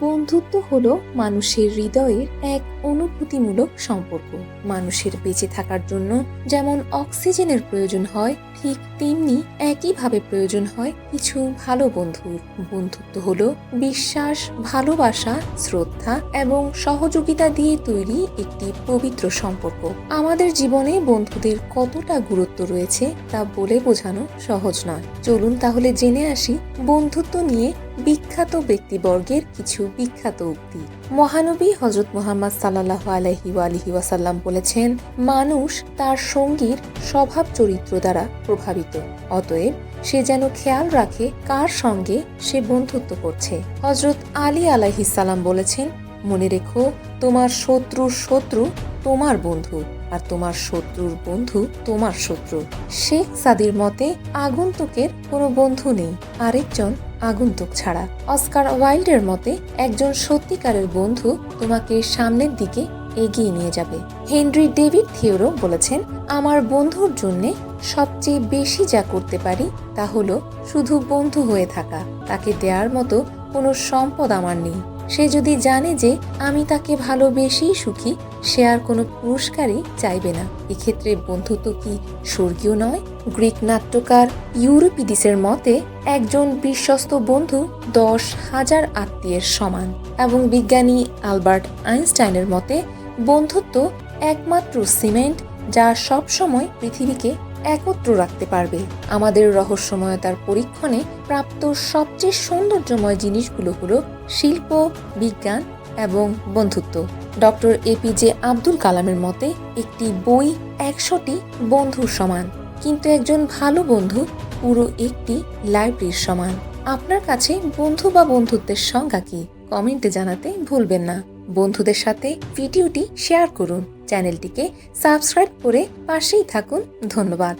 বন্ধুত্ব হলো মানুষের হৃদয়ের এক অনুভূতিমূলক সম্পর্ক। মানুষের বেঁচে থাকার জন্য যেমন অক্সিজেনের প্রয়োজন হয়, ঠিক তেমনি একইভাবে প্রয়োজন হয় কিছু ভালো বন্ধুর। বন্ধুত্ব হলো বিশ্বাস, ভালোবাসা, শ্রদ্ধা এবং সহযোগিতা দিয়ে তৈরি একটি পবিত্র সম্পর্ক। আমাদের জীবনে বন্ধুদের কতটা গুরুত্ব রয়েছে তা বলে বোঝানো সহজ নয়। চলুন তাহলে জেনে আসি বন্ধুত্ব নিয়ে বিখ্যাত ব্যক্তিবর্গের কিছু বিখ্যাত উক্তি। মহানবী হজরত মোহাম্মদ সাল্লাহ আলহি আলহি ওয়াসাল্লাম বলেছেন, মানুষ তার সঙ্গীর স্বভাব চরিত্র দ্বারা প্রভাবিত, অতএব সে যেন খেয়াল রাখে কার সঙ্গে সে বন্ধুত্ব করছে। হজরত আলী আলাইহিসাল্লাম বলেছেন, মনে রেখো, তোমার শত্রুর শত্রু তোমার বন্ধু। আর তোমার শত্রুর বন্ধু তোমার শত্রু। শেখ সাদির মতে আগন্তুকের কোনো বন্ধু নেই, আরেকজন আগন্তুক ছাড়া। অস্কার ওয়াইল্ডের মতে একজন সত্যিকারের বন্ধু তোমাকে সামনের দিকে এগিয়ে নিয়ে যাবে। হেনরি ডেভিড থিওরো বলেছেন, আমার বন্ধুর জন্যে সবচেয়ে বেশি যা করতে পারি তা হলো শুধু বন্ধু হয়ে থাকা। তাকে দেওয়ার মতো কোনো সম্পদ আমার নেই। সে যদি জানে যে আমি তাকে ভালোবেসেই সুখী, সে আর কোনো পুরস্কারই চাইবে না। এক্ষেত্রে বন্ধুত্ব কি স্বর্গীয় নয়? গ্রিক নাট্যকার ইউরোপিডিসের মতে, একজন বিশ্বস্ত বন্ধু দশ হাজার আত্মীয়ের সমান এবং বিজ্ঞানী আলবার্ট আইনস্টাইনের মতে, বন্ধুত্ব একমাত্র সিমেন্ট যা সবসময় পৃথিবীকে একত্র রাখতে পারবে। আমাদের রহস্যময়তার পরীক্ষণে প্রাপ্ত সবচেয়ে সৌন্দর্যময় জিনিসগুলো হলো শিল্প, বিজ্ঞান এবং বন্ধুত্ব। ডক্টর এপিজে আব্দুল কালামের মতে, একটি বই একশোটি বন্ধুর সমান, কিন্তু একজন ভালো বন্ধু পুরো একটি লাইব্রেরির সমান। আপনার কাছে বন্ধু বা বন্ধুত্বের সংজ্ঞা কি? কমেন্টে জানাতে ভুলবেন না। বন্ধুদের সাথে ভিডিওটি শেয়ার করুন। চ্যানেলটিকে সাবস্ক্রাইব করে পাশেই থাকুন। ধন্যবাদ।